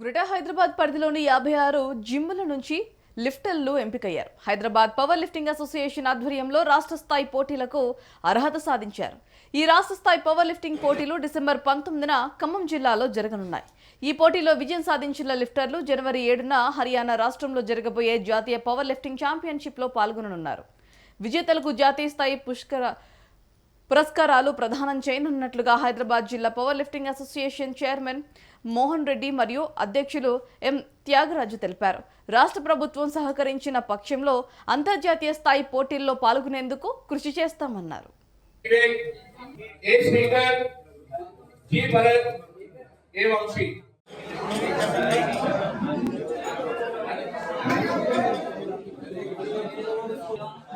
Greater Hyderabad పరిధిలోని యాభై ఆరు జిమ్ముల నుంచి లిఫ్టర్లు ఎంపికయ్యారు. హైదరాబాద్ పవర్ లిఫ్టింగ్ అసోసియేషన్ ఆధ్వర్యంలో రాష్ట్ర స్థాయి పోటీలకు అర్హత సాధించారు. ఈ రాష్ట్ర స్థాయి పవర్ లిఫ్టింగ్ పోటీలు డిసెంబర్ పంతొమ్మిదిన ఖమ్మం జిల్లాలో జరగనున్నాయి. ఈ పోటీలో విజయం సాధించిన లిఫ్టర్లు జనవరి ఏడున హర్యానా రాష్ట్రంలో జరగబోయే జాతీయ పవర్ లిఫ్టింగ్ ఛాంపియన్షిప్లో పాల్గొననున్నారు. విజేతలకు జాతీయ స్థాయి పుష్కర పురస్కారాలు ప్రదానం చేయనున్నట్లుగా హైదరాబాద్ జిల్లా power lifting association chairman Mohan Reddy మరియు అధ్యక్షులు ఎం త్యాగరాజు తెలిపారు. రాష్ట్ర ప్రభుత్వం సహకరించిన పక్షంలో అంతర్జాతీయ స్థాయి పోటీల్లో పాల్గొనేందుకు కృషి చేస్తామన్నారు.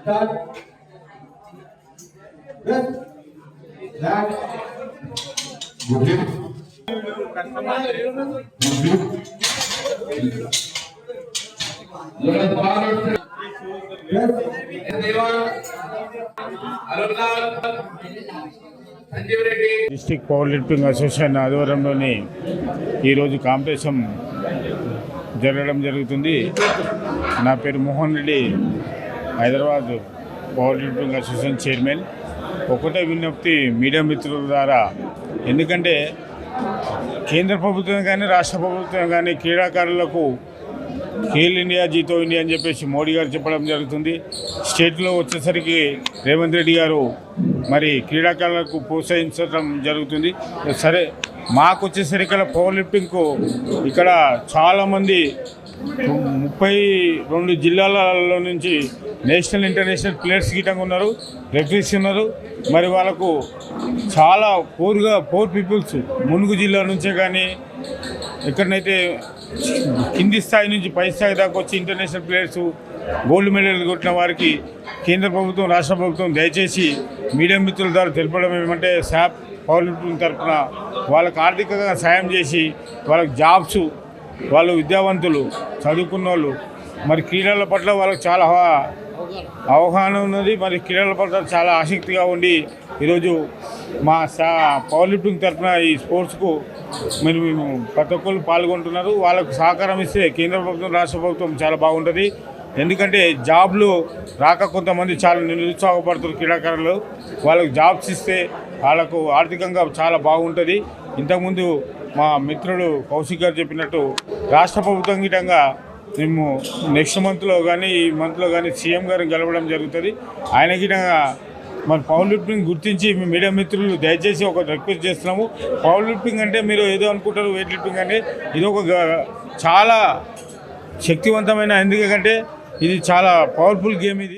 Thank district power lifting association ఆధ్వర్యంలోని ఈరోజు కాంపిటీషన్ జరగడం జరుగుతుంది. నా పేరు Mohan Reddy Hyderabad power lifting association chairman. ఒకటే విజ్ఞప్తి మీడియా మిత్రుల ద్వారా. ఎందుకంటే కేంద్ర ప్రభుత్వం కానీ రాష్ట్ర ప్రభుత్వం కానీ క్రీడాకారులకు ఖేల్ ఇండియా జీతో ఇండియా అని చెప్పేసి మోడీ గారు చెప్పడం జరుగుతుంది. స్టేట్లో వచ్చేసరికి రేవంత్ రెడ్డి గారు మరి క్రీడాకారులకు ప్రోత్సహించడం జరుగుతుంది. సరే మాకు వచ్చేసరికి ఇక్కడ పవర్ లిఫ్టింగ్కు ఇక్కడ చాలామంది ముప్పై రెండు జిల్లాలలో నుంచి నేషనల్ ఇంటర్నేషనల్ ప్లేయర్స్ గీటంగా ఉన్నారు రెఫరీస్ ఉన్నారు. మరి వాళ్ళకు చాలా పూర్గా పూర్ పీపుల్స్ మునుగు జిల్లా నుంచే కానీ ఎక్కడనైతే కింది స్థాయి నుంచి పై స్థాయి దాకా వచ్చి ఇంటర్నేషనల్ ప్లేయర్స్ గోల్డ్ మెడల్ కొట్టిన వారికి కేంద్ర ప్రభుత్వం రాష్ట్ర ప్రభుత్వం దయచేసి మీడియా మిత్రుల ద్వారా తెలపడం ఏమంటే శాప్ పవర్ తరఫున వాళ్ళకు ఆర్థికంగా సాయం చేసి వాళ్ళకి జాబ్స్ వాళ్ళు విద్యావంతులు చదువుకున్న వాళ్ళు మరి క్రీడల పట్ల వాళ్ళకి చాలా అవ- అవగాహన ఉన్నది. మరి క్రీడల పట్ల చాలా ఆసక్తిగా ఉండి ఈరోజు మా సా పవర్ లిఫ్టింగ్ తరఫున ఈ స్పోర్ట్స్కు మీరు మేము ప్రతి ఒక్కరు పాల్గొంటున్నారు. వాళ్ళకు సహకారం ఇస్తే కేంద్ర ప్రభుత్వం రాష్ట్ర ప్రభుత్వం చాలా బాగుంటుంది. ఎందుకంటే జాబ్లు రాక కొంతమంది చాలా నిరుత్సాహపడుతున్నారు క్రీడాకారులు. వాళ్ళకు జాబ్స్ ఇస్తే వాళ్ళకు ఆర్థికంగా చాలా బాగుంటుంది. ఇంతకుముందు మా మిత్రుడు కౌశిక్ గారు చెప్పినట్టు రాష్ట్ర ప్రభుత్వం గిటంగా మేము నెక్స్ట్ మంత్లో కానీ ఈ మంత్లో కానీ సీఎం గారిని గెలవడం జరుగుతుంది. ఆయన గిటంగా మరి పవర్ లిఫ్టింగ్ గుర్తించి మీ మీడియా మిత్రులు దయచేసి ఒక రిక్వెస్ట్ చేస్తున్నాము. పవర్ లిఫ్టింగ్ అంటే మీరు ఏదో అనుకుంటారు వెయిట్ లిఫ్టింగ్ అంటే ఇది ఒక చాలా శక్తివంతమైన ఎందుకంటే ఇది చాలా పవర్ఫుల్ గేమ్ ఇది.